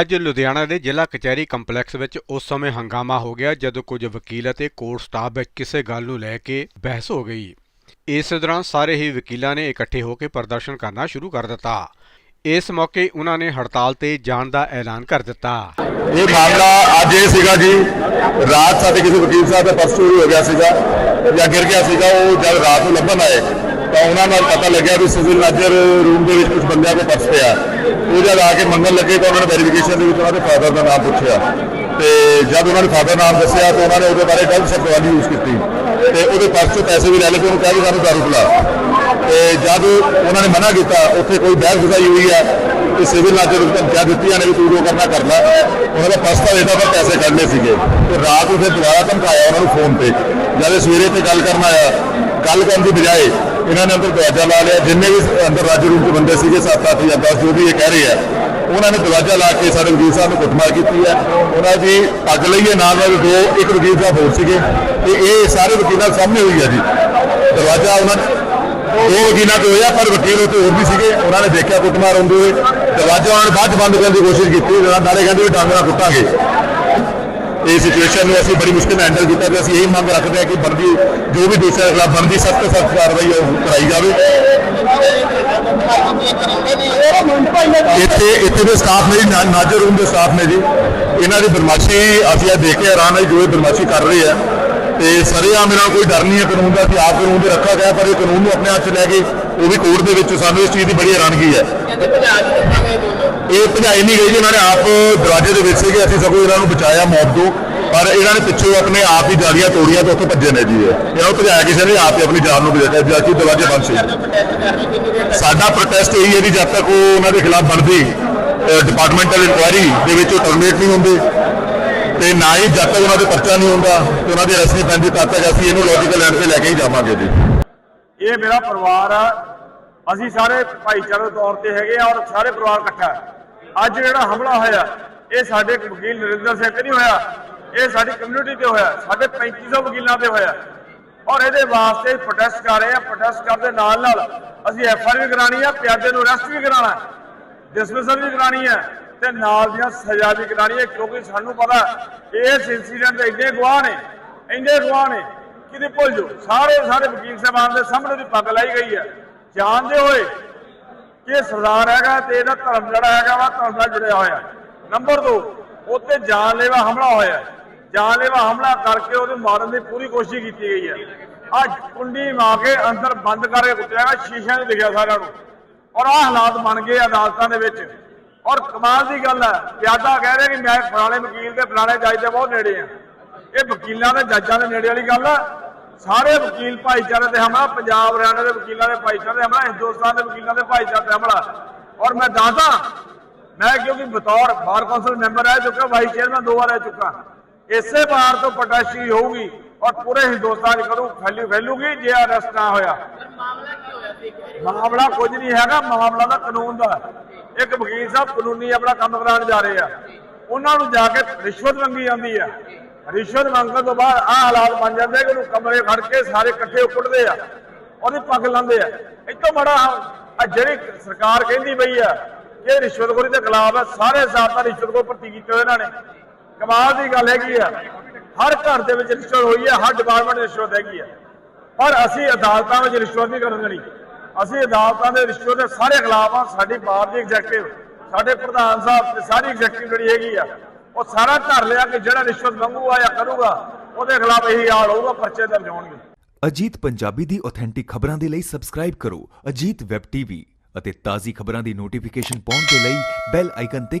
ਅੱਜ ਲੁਧਿਆਣਾ ਦੇ ਜ਼ਿਲ੍ਹਾ ਕਚਹਿਰੀ ਕੰਪਲੈਕਸ ਵਿੱਚ ਉਸ ਸਮੇਂ ਹੰਗਾਮਾ ਹੋ ਗਿਆ ਜਦੋਂ ਕੁਝ ਵਕੀਲ ਅਤੇ ਕੋਰਟ ਸਟਾਫ ਵਿੱਚ ਕਿਸੇ ਗੱਲ ਨੂੰ ਲੈ ਕੇ ਬਹਿਸ ਹੋ ਗਈ। ਇਸ ਦੌਰਾਨ ਸਾਰੇ ਹੀ ਵਕੀਲਾਂ ਨੇ ਇਕੱਠੇ ਹੋ ਕੇ ਪ੍ਰਦਰਸ਼ਨ ਕਰਨਾ ਸ਼ੁਰੂ ਕਰ ਦਿੱਤਾ। ਇਸ ਮੌਕੇ ਉਹਨਾਂ ਨੇ ਹੜਤਾਲ ਤੇ ਜਾਣ ਦਾ ਐਲਾਨ ਕਰ ਦਿੱਤਾ। ਇਹ ਮਾਮਲਾ ਅੱਜ ਇਹ ਸੀਗਾ ਜੀ, ਰਾਤ ਸਾਡੇ ਕਿਸੇ ਵਕੀਲ ਸਾਹਿਬ ਦਾ ਪਰਸ ਚੋਰੀ ਹੋ ਗਿਆ ਸੀਗਾ ਜਾਂ ਗਿਰ ਗਿਆ ਸੀਗਾ, ਉਹ ਜਦ ਰਾਤ ਨੂੰ ਲੱਭਣ ਆਏ ਤਾਂ ਉਹਨਾਂ ਨਾਲ ਪਤਾ ਲੱਗਿਆ ਵੀ ਸਿਵਲ ਲਾਜਰ ਰੂਮ ਦੇ ਵਿੱਚ ਕੁਝ ਬੰਦਿਆਂ ਕੋਲ ਪਰਸ ਪਿਆ। ਉਹ ਜਦ ਆ ਕੇ ਮੰਗਣ ਲੱਗੇ ਤਾਂ ਉਹਨਾਂ ਨੇ ਵੈਰੀਫਿਕੇਸ਼ਨ ਦੇ ਵਿੱਚ ਉਹਨਾਂ ਦੇ ਫਾਦਰ ਦਾ ਨਾਮ ਪੁੱਛਿਆ। ਤੇ ਜਦ ਉਹਨਾਂ ਨੇ ਫਾਦਰ ਨਾਮ ਦੱਸਿਆ ਤਾਂ ਉਹਨਾਂ ਨੇ ਉਹਦੇ ਬਾਰੇ ਗਲਤ ਸ਼ਬਦਾਵਲੀ ਯੂਜ਼ ਕੀਤੀ। ਤੇ ਉਹਦੇ ਪਰਸ 'ਚੋਂ ਪੈਸੇ ਵੀ ਲੈ ਲਏ ਤੇ ਉਹਨੂੰ ਕਿਹਾ ਵੀ ਸਾਨੂੰ ਦਾਰੂ ਪਿਲਾ। ਤੇ ਜਦ ਉਹਨਾਂ ਨੇ ਮਨਾ ਕੀਤਾ, ਉੱਥੇ ਕੋਈ ਬਹਿਸ ਬੁਝਾਈ ਹੋਈ ਆ ਤੇ ਸਿਵਲ ਨਾਲ ਜਦੋਂ ਧਮਕੀਆਂ ਦਿੱਤੀਆਂ ਨੇ ਵੀ ਤੂੰ ਜੋ ਕਰਨਾ ਕਰ ਲੈ। ਉਹਨਾਂ ਦਾ ਪਰਸ ਤਾਂ ਇਹਦਾ ਪਰ ਪੈਸੇ ਕੱਢਨੇ ਸੀਗੇ। ਤੇ ਰਾਤ ਨੂੰ ਫਿਰ ਦੁਬਾਰਾ ਧਮਕਾਇਆ ਉਹਨਾਂ ਨੂੰ ਫੋਨ ਤੇ। ਜਦ ਸਵੇਰੇ ਤੇ ਗੱਲ ਕਰਨ ਆਇਆ, ਗੱਲ ਕਰਨ ਦੀ ਬਜਾਏ ਇਹਨਾਂ ਨੇ ਅੰਦਰ ਦਰਵਾਜ਼ਾ ਲਾ ਲਿਆ, ਜਿੰਨੇ ਵੀ ਅੰਦਰ ਰਾਜ ਰੂਪ ਦੇ ਬੰਦੇ ਸੀਗੇ 7-8 ਜਾਂ 10 ਜੋ ਵੀ ਇਹ ਕਹਿ ਰਹੇ ਆ, ਉਹਨਾਂ ਨੇ ਦਰਵਾਜ਼ਾ ਲਾ ਕੇ ਸਾਡੇ ਵਕੀਲ ਸਾਹਿਬ ਨੂੰ ਕੁੱਟਮਾਰ ਕੀਤੀ ਹੈ। ਉਹਨਾਂ ਦੀ ਪੱਗ ਲਈਏ ਨਾਲ ਨਾਲ ਦੋ, ਇੱਕ ਵਕੀਲ ਸਾਹਿਬ ਹੋਰ ਸੀਗੇ। ਤੇ ਇਹ ਸਾਰੇ ਵਕੀਲਾਂ ਸਾਹਮਣੇ ਹੋਈ ਹੈ ਜੀ। ਦਰਵਾਜ਼ਾ ਉਹਨਾਂ ਦੋ ਵਕੀਲਾਂ ਤੋਂ ਹੋਇਆ, ਪਰ ਵਕੀਲ ਉੱਤੇ ਹੋਰ ਵੀ ਸੀਗੇ। ਉਹਨਾਂ ਨੇ ਦੇਖਿਆ ਕੁੱਟਮਾਰ ਹੁੰਦੇ ਹੋਏ ਦਰਵਾਜ਼ਾ ਉਹਨਾਂ ਨੇ ਬਾਅਦ 'ਚ ਬੰਦ ਕਰਨ ਦੀ ਕੋਸ਼ਿਸ਼ ਕੀਤੀ, ਨਾਲੇ ਕਹਿੰਦੇ ਵੀ ਡਾਂਗ ਨਾਲ ਕੁੱਟਾਂਗੇ। ਇਹ ਸਿਚੁਏਸ਼ਨ ਨੂੰ ਅਸੀਂ ਬੜੀ ਮੁਸ਼ਕਿਲ ਨਾਲ ਹੈਂਡਲ ਕੀਤਾ ਤੇ ਅਸੀਂ ਇਹੀ ਮੰਗ ਰੱਖਦੇ ਹਾਂ ਕਿ ਬਣਦੀ, ਜੋ ਵੀ ਦੋਸ਼ੀਆਂ ਖਿਲਾਫ ਬਣਦੀ, ਸਖਤ ਸਖਤ ਕਾਰਵਾਈ ਹੈ ਉਹ ਕਰਾਈ ਜਾਵੇ। ਇੱਥੇ ਇੱਥੇ ਦੇ ਸਟਾਫ ਨੇ ਜੀ, ਨਾ- ਨਾਜ਼ਰ ਰੂਮ ਦੇ ਸਟਾਫ ਨੇ ਜੀ, ਇਹਨਾਂ ਦੀ ਬਦਮਾਸ਼ੀ ਅਸੀਂ ਇਹ ਦੇਖ ਕੇ ਹੈਰਾਨ ਹੈ ਜੋ ਇਹ ਬਦਮਾਸ਼ੀ ਕਰ ਰਹੇ ਆ। ਤੇ ਸਰੇਆਮ ਇਹਨਾਂ ਨੂੰ ਕੋਈ ਡਰ ਨਹੀਂ ਹੈ, ਕਾਨੂੰਨ ਦਾ, ਅਸੀਂ ਆਪ ਕਾਨੂੰਨ ਦੇ ਰੱਖਾ ਗਿਆ, ਪਰ ਇਹ ਕਾਨੂੰਨ ਨੂੰ ਆਪਣੇ ਹੱਥ 'ਚ ਲੈ ਕੇ ਉਹ ਵੀ ਕੋਰਟ ਦੇ ਵਿੱਚ ਸਾਨੂੰ ਇਸ ਚੀਜ਼ ਦੀ ਬੜੀ ਹੈਰਾਨਗੀ ਹੈ। ਇਹ ਭਜਾਈ ਨਹੀਂ ਗਈ ਜੀ, ਇਹਨਾਂ ਨੇ ਆਪ ਦਰਵਾਜ਼ੇ ਦੇ ਵਿੱਚ ਸੀਗੇ, ਅਸੀਂ ਸਗੋਂ ਇਹਨਾਂ ਨੂੰ ਬਚਾਇਆ ਮੌਤ ਤੋਂ। ਪਰ ਇਹਨਾਂ ਨੇ ਪਿੱਛੋਂ ਆਪਣੇ ਆਪ ਹੀ ਜਾਲੀਆਂ ਤੋੜੀਆਂ ਤੇ ਉੱਥੋਂ ਭੱਜੇ ਨੇ ਜੀ ਇਹਨਾਂ ਨੂੰ ਭਜਾਇਆ ਕਿਸੇ ਨੇ ਆਪ ਹੀ ਆਪਣੀ ਜਾਨ ਨੂੰ ਬਚਾਇਆ ਜਦ ਕਿ ਦਰਵਾਜ਼ੇ ਬੰਦ ਸੀ। ਸਾਡਾ ਪ੍ਰੋਟੈਸਟ ਇਹੀ ਹੈ ਜੀ, ਜਦ ਤੱਕ ਉਹ ਉਹਨਾਂ ਦੇ ਖਿਲਾਫ ਬਣਦੀ ਡਿਪਾਰਟਮੈਂਟਲ ਇਨਕੁਆਇਰੀ ਦੇ ਵਿੱਚ ਉਹ ਟਰਮੀਨੇਟ ਨਹੀਂ ਹੁੰਦੇ। ਤੇ ਨਾ ਹੀ ਜਦ ਤੱਕ ਉਹਨਾਂ ਦੇ ਪਰਚਾ ਨਹੀਂ ਹੁੰਦਾ, ਤੇ ਉਹਨਾਂ ਦੀ ਅਰੈਸਟ ਨਹੀਂ ਪੈਂਦੀ, ਤਦ ਤੱਕ ਅਸੀਂ ਇਹਨੂੰ ਲੌਜੀਕਲ ਐਂਡ ਤੇ ਲੈ ਕੇ ਹੀ ਜਾਵਾਂਗੇ ਜੀ। ਇਹ ਮੇਰਾ ਪਰਿਵਾਰ ਆ ਅਸੀਂ ਸਾਰੇ ਭਾਈਚਾਰੇ ਤੌਰ ਤੇ ਹੈਗੇ ਆ ਔਰ ਸਾਰੇ ਪਰਿਵਾਰ ਇਕੱਠਾ ਅੱਜ ਜਿਹੜਾ ਹਮਲਾ ਹੋਇਆ, ਇਹ ਸਾਡੇ ਵਕੀਲ ਨਰਿੰਦਰ ਸਿੰਘ ਨਹੀਂ ਹੋਇਆ। ਇਹ ਸਾਡੀ ਕਮਿਊਨਿਟੀ ਤੇ ਹੋਇਆ, ਸਾਡੇ 3500 ਵਕੀਲਾਂ ਤੇ ਹੋਇਆ। ਔਰ ਇਹਦੇ ਵਾਸਤੇ ਪ੍ਰੋਟੈਸਟ ਕਰ ਰਹੇ ਆ ਪ੍ਰੋਟੈਸਟ ਕਰਨ ਦੇ ਨਾਲ ਨਾਲ ਅਸੀਂ ਐਫ ਆਰ ਵੀ ਕਰਾਣੀ ਆ ਪਿਆਦੇ ਨੂੰ ਅਰੈਸਟ ਵੀ ਕਰਾਣਾ ਡਿਸਮਿਸਲ ਵੀ ਕਰਾਣੀ ਹੈ ਤੇ ਨਾਲ ਦੀਆਂ ਸਜ਼ਾ ਵੀ ਕਰਾਣੀ ਹੈ, ਕਿਉਂਕਿ ਸਾਨੂੰ ਪਤਾ ਇਸ ਇਨਸੀਡੈਂਟ ਦੇ ਇੰਨੇ ਗਵਾਹ ਨੇ, ਇੰਨੇ ਗਵਾਹ ਨੇ, ਕਿਤੇ ਭੁੱਲ ਜਾਓ। ਸਾਰੇ ਸਾਰੇ ਵਕੀਲ ਸਾਹਿਬਾਨ ਦੇ ਸਾਹਮਣੇ ਦੀ ਪੱਗ ਲਾਈ ਗਈ ਹੈ। ਜਾਣਦੇ ਹੋਏ ਕਿ ਸਰਦਾਰ ਹੈਗਾ ਤੇ ਇਹਦਾ ਧਰਮ ਜਿਹੜਾ ਹੈਗਾ ਵਾ ਧਰਮ ਨਾਲ ਜੁੜਿਆ ਹੋਇਆ। ਨੰਬਰ 2 ਉੱਤੇ ਜਾਨਲੇਵਾ ਹਮਲਾ ਹੋਇਆ। ਜਾਨਲੇਵਾ ਹਮਲਾ ਕਰਕੇ ਉਹਨੂੰ ਮਾਰਨ ਦੀ ਪੂਰੀ ਕੋਸ਼ਿਸ਼ ਕੀਤੀ ਗਈ ਹੈ। ਅੱਜ ਕੁੰਡੀ ਮਾਰ ਕੇ ਅੰਦਰ ਬੰਦ ਕਰਕੇ ਕੁੱਟਿਆਗਾ ਸ਼ੀਸ਼ਿਆਂ 'ਚ ਦਿਖਿਆ ਸਾਰਿਆਂ ਨੂੰ। ਔਰ ਆਹ ਹਾਲਾਤ ਬਣ ਗਏ ਅਦਾਲਤਾਂ ਦੇ ਵਿੱਚ। ਔਰ ਕਮਾਲ ਦੀ ਗੱਲ ਹੈ ਪਿਆਦਾ ਕਹਿ ਰਿਹਾ ਕਿ ਮੈਂ ਫਲਾਣੇ ਵਕੀਲ ਤੇ ਫਲਾਣੇ ਜੱਜ ਦੇ ਬਹੁਤ ਨੇੜੇ ਆ ਇਹ ਵਕੀਲਾਂ ਦੇ ਜੱਜਾਂ ਦੇ ਨੇੜੇ ਵਾਲੀ ਗੱਲ ਹੈ। ਸਾਰੇ ਵਕੀਲ ਭਾਈਚਾਰੇ ਤੇ ਹਮਲਾ ਪੰਜਾਬ ਹਰਿਆਣਾ ਦੇ ਵਕੀਲਾਂ ਦੇ ਭਾਈਚਾਰੇ ਤੇ ਹਮਲਾ ਹਿੰਦੁਸਤਾਨ ਦੇ ਵਕੀਲਾਂ ਦੇ ਭਾਈਚਾਰੇ ਤੇ ਹਮਲਾ। ਔਰ ਮੈਂ ਦੱਸਦਾ ਮੈਂ ਕਿਉਂਕਿ ਬਤੌਰ ਬਾਰ ਕੌਂਸਲ ਮੈਂਬਰ ਰਹਿ ਚੁੱਕਾ ਵਾਈਸ ਚੇਅਰਮੈਨ ਦੋ ਵਾਰ ਰਹਿ ਚੁੱਕਾ। ਇਸੇ ਵਾਰ ਤੋਂ ਪਟਾਸ਼ੀ ਹੋਊਗੀ ਔਰ ਪੂਰੇ ਹਿੰਦੁਸਤਾਨ ਕਰੂ ਫੈਲੂ ਫੈਲੂਗੀ ਜੇ ਅਰੈਸਟ ਨਾ ਹੋਇਆ। ਮਾਮਲਾ ਕੁਝ ਨਹੀਂ ਹੈਗਾ ਮਾਮਲਾ ਦਾ ਕਾਨੂੰਨ ਦਾ। ਇੱਕ ਵਕੀਲ ਸਾਹਿਬ ਕਾਨੂੰਨੀ ਆਪਣਾ ਕੰਮ ਕਰਾਉਣ ਜਾ ਰਹੇ ਆ। ਉਹਨਾਂ ਨੂੰ ਜਾ ਕੇ ਰਿਸ਼ਵਤ ਮੰਗੀ ਜਾਂਦੀ ਆ। ਰਿਸ਼ਵਤ ਮੰਗਣ ਤੋਂ ਬਾਅਦ ਆਹ ਹਾਲਾਤ ਬਣ ਜਾਂਦੇ ਕਿ ਉਹਨੂੰ ਕਮਰੇ ਖੜ ਕੇ ਸਾਰੇ ਇਕੱਠੇ ਉੱਕੜਦੇ ਆ, ਉਹਦੀ ਪੱਗ ਲਾਉਂਦੇ ਆ। ਇਤੋਂ ਬੜਾ ਜਿਹੜੀ ਸਰਕਾਰ ਕਹਿੰਦੀ ਪਈ ਆ ਕਿ ਇਹ ਰਿਸ਼ਵਤਖੋਰੀ ਦੇ ਖਿਲਾਫ ਹੈ ਸਾਰੇ ਸਾਥਾਂ ਰਿਸ਼ਵਤਖੋਰ ਭਰਤੀ ਕੀਤੇ ਹੋਏ ਇਹਨਾਂ ਨੇ। ਕਮਾਲ ਦੀ ਗੱਲ ਹੈਗੀ ਆ। ਹਰ ਘਰ ਦੇ ਵਿੱਚ ਰਿਸ਼ਵਤ ਹੋਈ ਹੈ ਹਰ ਡਿਪਾਰਟਮੈਂਟ ਰਿਸ਼ਵਤ ਹੈਗੀ ਆ। ਪਰ ਅਸੀਂ ਅਦਾਲਤਾਂ ਵਿੱਚ ਰਿਸ਼ਵਤ ਨਹੀਂ ਕਰਨ ਦੇਣੀ। ਅਸੀਂ ਅਦਾਲਤਾਂ ਦੇ ਰਿਸ਼ਵਤ ਦੇ ਸਾਰੇ ਖਿਲਾਫ ਆ, ਸਾਡੀ ਬਾਰ ਦੀ ਐਗਜ਼ੈਕਟਿਵ ਸਾਡੇ ਪ੍ਰਧਾਨ ਸਾਹਿਬ ਤੇ ਸਾਰੀ ਐਗਜ਼ੈਕਟਿਵ ਜਿਹੜੀ ਹੈਗੀ ਆ ਉਹ ਸਾਰਾ ਧਰ ਲਿਆ ਕਿ ਜਿਹੜਾ ਰਿਸ਼ਵਤ ਮੰਗੂਗਾ ਜਾਂ ਕਰੂਗਾ, ਉਹਦੇ ਖਿਲਾਫ ਇਹੀ ਹਾਲ ਹੋਊਗਾ, ਪਰਚੇ ਦਰਜ ਹੋਣਗੇ। ਅਜੀਤ ਪੰਜਾਬੀ ਦੀ ਆਥੈਂਟਿਕ ਖਬਰਾਂ ਦੇ ਲਈ ਸਬਸਕ੍ਰਾਈਬ ਕਰੋ ਅਜੀਤ ਵੈਬ ਟੀਵੀ ਅਤੇ ਤਾਜ਼ੀ ਖਬਰਾਂ ਦੀ ਨੋਟੀਫਿਕੇਸ਼ਨ ਪਾਉਣ ਦੇ ਲਈ ਬੈਲ ਆਈਕਨ ਤੇ